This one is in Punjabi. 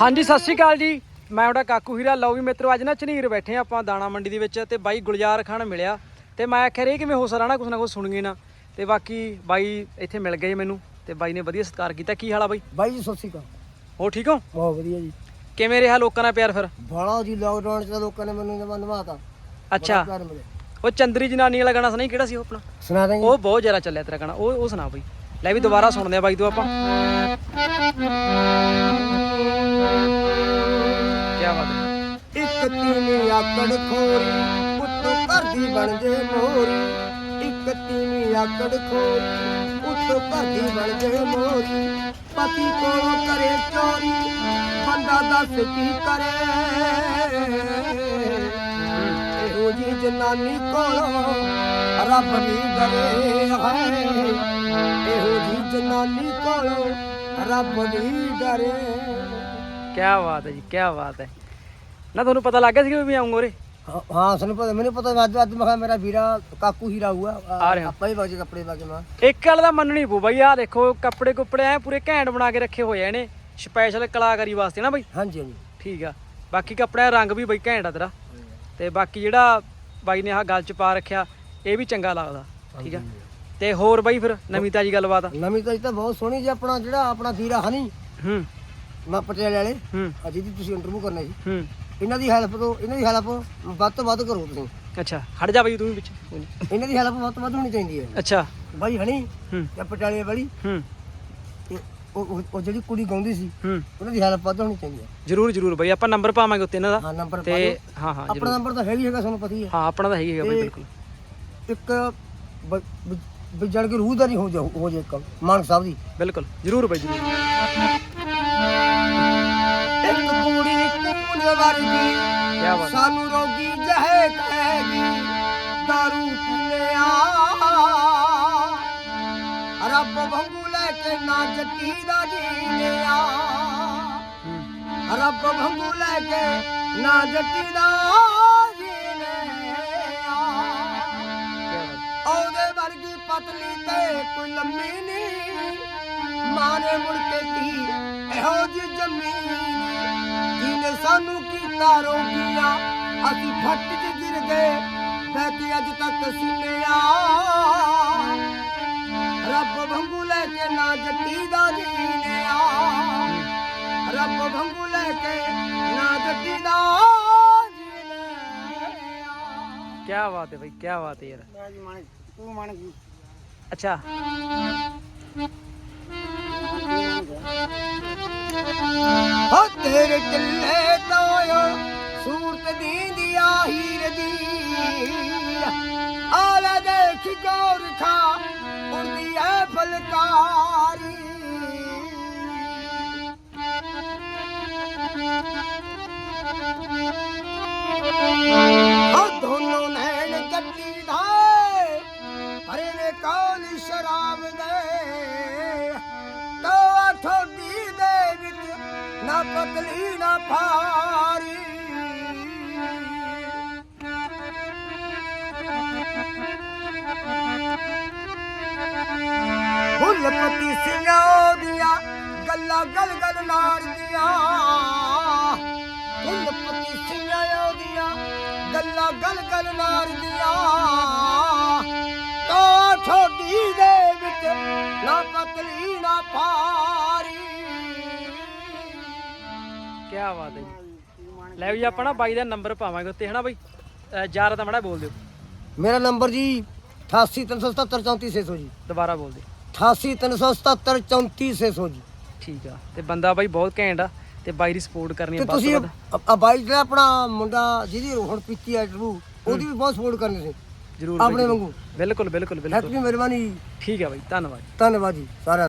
ਹਾਂਜੀ ਸਤਿ ਸ਼੍ਰੀ ਅਕਾਲ ਜੀ। ਮੈਂ ਤੁਹਾਡਾ ਕਾਕੂ ਹੀਰਾ ਲਓ ਵੀ ਮਿੱਤਰੋ ਅੱਜ ਨਾ ਝਨੀਰ ਬੈਠੇ ਆ ਆਪਾਂ ਦਾਣਾ ਮੰਡੀ ਦੇ ਵਿੱਚ ਤੇ ਬਾਈ ਗੁਲਜ਼ਾਰ ਖਾਨ ਮਿਲਿਆ ਤੇ ਮੈਂ ਆਖਿਆ ਰੇ ਕਿਵੇਂ ਹੋ ਸਕਦਾ ਨਾ? ਕੁਛ ਨਾ ਕੁਛ ਸੁਣੀਏ ਨਾ। ਤੇ ਬਾਕੀ ਬਾਈ ਇੱਥੇ ਮਿਲ ਗਏ ਮੈਨੂੰ ਤੇ ਬਾਈ ਨੇ ਵਧੀਆ ਸਤਿਕਾਰ ਕੀਤਾ। ਕੀ ਹਾਲ ਆ ਬਾਈ? ਬਾਈ ਜੀ ਸਤਿ ਸ਼੍ਰੀ ਅਕਾਲ। ਹੋ ਠੀਕ ਹੋ? ਬਹੁਤ ਵਧੀਆ ਜੀ। ਕਿਵੇਂ ਰਿਹਾ ਲੋਕਾਂ ਦਾ ਪਿਆਰ ਫਿਰ? ਬੜਾ ਜੀ ਲੋਕਡਾਊਨ ਚ ਤਾਂ ਲੋਕਾਂ ਨੇ ਮੈਨੂੰ ਜਮਾ ਨਵਾਤਾ। ਅੱਛਾ। ਪਿਆਰ ਮਿਲਿਆ। ਉਹ ਚੰਦਰੀ ਜਨਾਨੀ ਵਾਲਾ ਗਾਣਾ ਸੁਣਾਈ? ਕਿਹੜਾ ਸੀ ਉਹ ਆਪਣਾ? ਸੁਣਾ ਦਾਂਗੇ। ਉਹ ਬਹੁਤ ਜ਼ਿਆਦਾ ਚੱਲਿਆ ਤੇਰਾ ਗਾਣਾ। ਉਹ ਉਹ ਸੁਣਾ ਬਾਈ। ਲੈ ਵੀ ਦੁਬਾਰਾ ਸੁਣਦੇ ਆ ਬਾਈ ਤੋਂ ਆਪਾਂ। ਤੀਵੀਂ ਆਕੜ ਖੋਰੀ ਉੱਤੋਂ ਘਰ ਦੀ ਬਣ ਜੇ ਮੋਰੀ। ਇੱਕ ਤੀਵੀਂ ਆਕੜ ਖੋਰੀ ਉੱਤੋਂ ਘਰ ਦੀ ਬਣ ਜੇ ਮੋਰੀ। ਪਤੀ ਕੋਲੋਂ ਕਰੇ ਚੋਰੀ, ਬੰਦਾ ਦੱਸ ਕੀ ਕਰੇ। ਇਹੋ ਜੀ ਜਨਾਨੀ ਕੋਲੋਂ ਰੱਬ ਵੀ ਡਰੇ ਹੈ ਇਹੋ ਜੀ ਜਨਾਨੀ ਕੋਲੋਂ ਰੱਬ ਵੀ ਡਰੇ। ਕੀ ਬਾਤ ਹੈ ਜੀ ਕੀ ਬਾਤ ਹੈ। ਨਾ ਤੁਹਾਨੂੰ ਪਤਾ ਲੱਗ ਗਿਆ ਸੀ ਕਿ ਵੀ ਆਉਂਗਾ ਉਰੇ? ਹਾਂ- ਹਾਂ ਸਾਨੂੰ ਪਤਾ ਮੈਨੂੰ ਪਤਾ ਅੱਜ ਅੱਜ ਮੈਂ ਕਿਹਾ ਮੇਰਾ ਵੀਰਾ ਕਾਕੂ ਹੀਰਾ ਹੁਆ ਆ ਰਿਹਾ। ਆਪਾਂ ਹੀ ਬਾਜੇ ਕੱਪੜੇ ਪਾ ਕੇ ਮਾਂ। ਇੱਕ ਗੱਲ ਦਾ ਮੰਨਣੀ ਪਊ ਬਾਈ ਆ ਦੇਖੋ ਕੱਪੜੇ ਕੁੱਪੜੇ ਐ ਪੂਰੇ ਘੈਂਟ ਬਣਾ ਕੇ ਰੱਖੇ ਹੋਏ ਆ ਇਹਨੇ ਸਪੈਸ਼ਲ ਕਲਾਕਾਰੀ ਵਾਸਤੇ ਨਾ ਬਾਈ? ਹਾਂਜੀ ਹਾਂਜੀ। ਠੀਕ ਆ। ਬਾਕੀ ਕੱਪੜਿਆਂ ਦਾ ਰੰਗ ਵੀ ਬਾਈ ਘੈਂਟ ਆ ਤੇਰਾ। ਤੇ ਬਾਕੀ ਜਿਹੜਾ ਬਾਈ ਨੇ ਆਹ ਗੱਲ ਚ ਪਾ ਰੱਖਿਆ ਇਹ ਵੀ ਚੰਗਾ ਲੱਗਦਾ। ਠੀਕ ਆ। ਤੇ ਹੋਰ ਬਾਈ ਫਿਰ ਨਵੀਂ ਤਾਜੀ ਗੱਲਬਾਤ? ਨਵੀਂ ਤਾਂ ਤਾਂ ਬਹੁਤ ਸੋਹਣੀ ਜੀ ਆਪਣਾ ਜਿਹੜਾ ਆਪਣਾ ਵੀਰਾ ਹਨੀ। ਹੂੰ। ਮੈਂ ਪਟਿਆਲੇ ਵਾਲੇ। ਹੂੰ। ਅੱਜ ਦੀ ਤੁਸੀਂ ਇੰਟਰਵਿਊ ਕਰਨਾ ਜੀ। ਹੂੰ। ਇਹਨਾਂ ਦੀ ਹੈਲਪ ਤੋਂ ਇਹਨਾਂ ਦੀ ਹੈਲਪ ਵੱਧ ਤੋਂ ਵੱਧ ਕਰੋ ਤੁਸੀਂ। ਅੱਛਾ ਹਟ ਜਾ ਬਾਈ ਤੂੰ ਵੀ ਵਿੱਚ ਕੋਈ। ਇਹਨਾਂ ਦੀ ਹੈਲਪ ਵੱਧ ਤੋਂ ਵੱਧ ਹੋਣੀ ਚਾਹੀਦੀ ਹੈ। ਅੱਛਾ। ਬਾਈ ਹਨੀ ਹੂੰ। ਤੇ ਪਟਿਆਲੇ ਵਾਲੀ ਹੂੰ। ਤੇ ਉਹ ਉਹ- ਉਹ ਜਿਹੜੀ ਕੁੜੀ ਗਾਉਂਦੀ ਸੀ ਹੂੰ। ਉਹਨਾਂ ਦੀ ਹੈਲਪ ਵੱਧ ਹੋਣੀ ਚਾਹੀਦੀ ਹੈ। ਜਰੂਰ ਜਰੂਰ ਬਾਈ ਆਪਾਂ ਨੰਬਰ ਪਾਵਾਂਗੇ ਉੱਤੇ ਇਹਨਾਂ ਦਾ। ਹਾਂ ਨੰਬਰ ਤੇ ਦਿਓ ਹਾਂ ਹਾਂ ਆਪਣਾ ਜਰੂਰ। ਨੰਬਰ ਤਾਂ ਹੈ ਹੀ ਹੈਗਾ ਤੁਹਾਨੂੰ ਪਤਾ ਹੀ ਹੈ। ਹਾਂ ਆਪਣਾ ਤਾਂ ਹੈਗਾ ਹੀ ਹੈਗਾ ਬਾਈ ਤੇ- ਬਿਲਕੁਲ। ਇੱਕ ਬ- ਬ- ਵੀ ਕੇ ਰੂਹ ਦਾ ਨਹੀਂ ਹੋ ਜਾ ਹੋ ਜੇ ਕੰਮ ਮਾਨਕ ਸਾਹਿਬ ਦੀ। ਬਿਲਕੁਲ ਜਰੂਰ ਬਾਈ ਜਰੂਰ। ਵਰਗੀ ਸਾਨੂੰ ਰੋਗੀ ਜਹੇ ਕਹੇਗੀ दारू ਪੀਲਿਆ ਰੱਬ ਵਾਂਗੂ ਲੈ ਕੇ ਨਾ ਜੱਟੀ ਦਾ ਜੀਲਿਆ ਹੂੰ ਰੱਬ ਵਾਂਗੂ ਲੈ ਕੇ ਨਾ ਜੱਟੀ ਦਾ ਉਹਦੇ ਵਰਗੀ ਪਤਲੀ ਤੇ ਕੋਈ ਲੰਮੀ ਨਹੀਂ ਮਾਰੇ ਮੁੜ ਕੇ ਤੀ ਇਹੋ ਜੀ ਜਿਹਨੇ ਸਾਨੂੰ ਕੀਤਾ ਰੋਗੀਆਂ। ਅਸੀਂ ਫੱਟ ਚ ਗਿਰ ਗਏ। ਬੈਠੇ ਅੱਜ ਤੱਕ ਸੀਨਿਆ ਰੱਬ ਵਾਂਗੂ ਲੈ ਕੇ ਨਾ ਜੱਟੀ ਦਾ ਜੀਨਿਆ ਰੱਬ ਵਾਂਗੂ ਲੈ ਕੇ ਨਾ ਜੱਟੀ ਦਾ ਕੀ ਬਾਤ ਹੈ ਬਾਈ ਕੀ ਬਾਤ ਹੈ ਯਾਰ। ਤੂੰ ਮਣ ਗਈ ਅੱਛਾ। ਹੋ ਤੇਰੇ ਚੱਲੇ ਤੋਇਓ, ਸੂਰਤ ਦੀਂਦੀ ਆਹੀਰ ਦੀ। ਆਲਾ ਦੇਖ ਗੌਰ ਖਾ, ਉੜਦੀ ਐ ਫਲਕਾਰੀ। ਨਾ ਪਤਲੀ, ਨਾ ਭਾਰੀ। ਫੁੱਲ ਪਤੀ ਸਿੰਘਾਂ ਦੀਆਂ, ਗੱਲਾਂ ਗਲ ਗਲ ਨਾੜਦੀਆਂ ਫੁੱਲ ਪਤੀ ਸਿੰਘਾਂ ਦੀਆਂ, ਗੱਲਾਂ ਗਲ ਗਲ ਨਾੜਦੀਆਂ ਤੋ ਠੋਡੀ ਦੇ ਵਿੱਚ ਨਾ ਪਤਲੀ, ਨਾ ਭਾਰੀ। ਕੀ ਬਾਤ ਹੈ ਜੀ। ਲੈ ਵੀ ਆਪਾਂ ਨਾ ਬਾਈ ਦਾ ਨੰਬਰ ਪਾਵਾਂਗੇ ਉੱਤੇ ਹਨਾ ਬਾਈ? ਯਾਰ ਤਾਂ ਮੜਾ ਬੋਲ ਦਿਓ। ਮੇਰਾ ਨੰਬਰ ਜੀ 8837734600 ਜੀ। ਦੁਬਾਰਾ ਬੋਲ ਦਿਓ। 8837734600 ਜੀ। ਠੀਕ ਆ। ਤੇ ਬੰਦਾ ਬਾਈ ਬਹੁਤ ਘੈਂਟ ਆ ਤੇ ਬਾਈ ਦੀ ਸਪੋਰਟ ਕਰਨੀ ਆ ਵੱਧ ਤੁਸੀਂ ਆ- ਬਾਈ ਜਿਹੜਾ ਆਪਣਾ ਮੁੰਡਾ ਜਿਹਦੀ ਹੁਣ ਪੀਤੀ ਆ ਇੰਟਰਵਿਊ ਉਹਦੀ ਵੀ ਬਹੁਤ ਸਪੋਰਟ ਕਰਨੀ ਸੀ। ਜਰੂਰ ਆਪਣੇ ਵਾਂਗੂ। ਬਿਲਕੁਲ ਬਿਲਕੁਲ ਬਿਲਕੁਲ। ਹੈਪੀ ਮਿਹਰਬਾਨੀ ਠੀਕ ਆ ਬਾਈ ਧੰਨਵਾਦ। ਧੰਨਵਾਦ ਜੀ ਸਾਰਾ